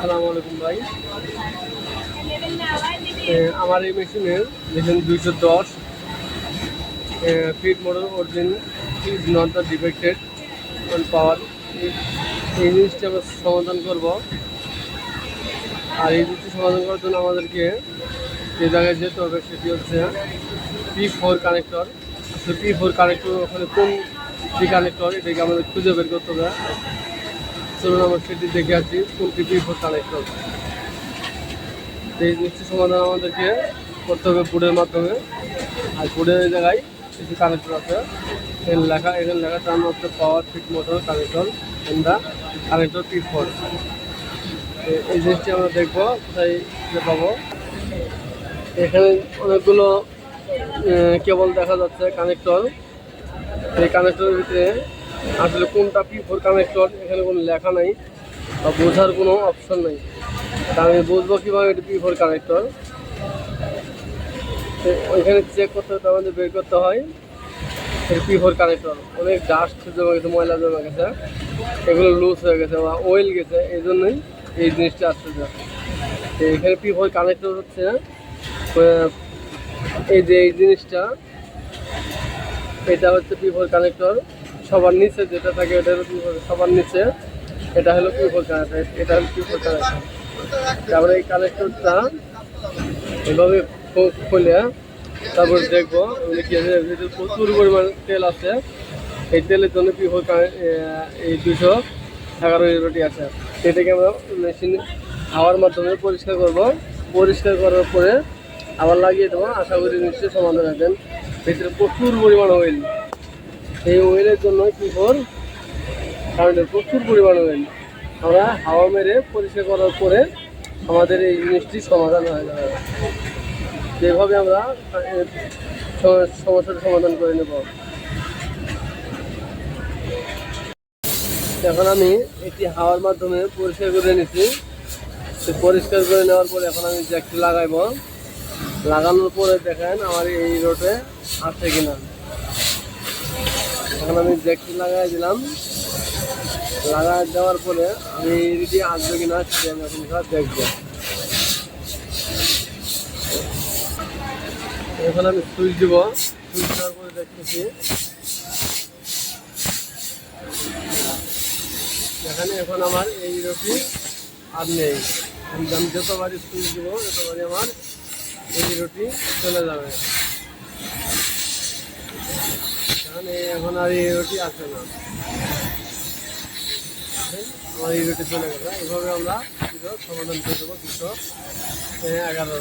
আসসালামু আলাইকুম ভাই। আমার এই মেশিনের দেখেন দুইশো দশ fit motor origin is not the defected on power এই জিনিসটি আমরা সমাধান করব। আর এই জিনিসটি সমাধান করার জন্য আমাদেরকে যে জায়গায় যেতে হবে সেটি হচ্ছে P four connector P four connector ওখানে কোন পি কানেক্টর এটাকে আমাদের খুঁজে বের করতে হবে। চলুন, আমরা সেটি দেখে আসি। কোনটি পি ফোর কানেক্টর এই জিনিসটি সমাধান আমাদেরকে করতে হবে বোর্ডের মাধ্যমে। আর বোর্ডের জায়গায় কিছু কানেক্টর আছে। এখানে লেখা এখানে লেখা টার্ম হচ্ছে পাওয়ার ফিট মোটর কানেক্টর এন্ডা কানেক্টর পি ফোর এই জিনিসটি আমরা দেখব কোথায় পাবো। এখানে অনেকগুলো কেবল দেখা যাচ্ছে কানেক্টর এই কানেক্টরের ভিতরে আসলে কোনটা পি ফোর কানেক্টর এখানে কোনো লেখা নাই বা বোঝার কোনো অপশন নেই। তা আমি বুঝব কীভাবে এটা পি ফোর কানেক্টর ওইখানে চেক করতে হতে আমাদের বের করতে হয়। এটা পি ফোর কানেক্টর অনেক ডাস্ট জমা গেছে, ময়লা জমা গেছে। এগুলো লুজ হয়ে গেছে বা অয়েল গেছে এই জন্যই এই জিনিসটা আসতেছে তো এখানে পি ফোর কানেক্টর হচ্ছে এই যে এই জিনিসটা, এটা হচ্ছে পি ফোর কানেক্টর সবার নিচে যেটা থাকে এটা হলো সবার নিচে এটা হলো পি ফোর কানেক্টর এটা হলো পি ফোর কানেক্টর তারপরে এই কানেক্টরটা এভাবে খুলে, তারপর দেখব কি আছে প্রচুর পরিমাণ তেল আছে। এই তেলের জন্য পি ফোর এই দুশো এগারো ইউরোটি আছে। এটাকে আমরা মেশিন হাওয়ার মাধ্যমে পরিষ্কার করব। পরিষ্কার করার পরে আবার লাগিয়ে দেবো। আশা করি নিশ্চয়ই সমাধান আছেন ভিতরে প্রচুর পরিমাণ অয়েল এই ওয়েলের জন্য কি কর? কারেন্টের প্রচুর পরিমাণ ওয়েল আমরা হাওয়া মেরে পরিষ্কার করার পরে আমাদের এই জিনিসটি সমাধান হয়ে যাবে যেভাবে আমরা সমস্যার সমাধান করে নেব। এখন আমি একটি হাওয়ার মাধ্যমে পরিষ্কার করে নিচ্ছি পরিষ্কার করে নেওয়ার পরে এখন আমি জ্যাকটি লাগাইব। লাগানোর পরে দেখেন আমার এই রোডে আসছে কিনা। এখন আমি জ্যাকটি লাগাই দিলাম। লাগাই দেওয়ার পরে আমি এটি আসবে কিনা সেটি আমি এখন দেখব। এখন আমি সুইচ দিব। সুইচ দেওয়ার পরে দেখতেছি। এখানে এখন আমার এই রুটি আর নেই। আমি যতবারই সুইচ দিব, ততবারই আমার এই রুটি চলে যাবে। এখানে এখন আর এই রুটি আসে না। আমার এই রুটি চলে গেছে এভাবে আমরা সমাধান করে দেবো দুশো এগারো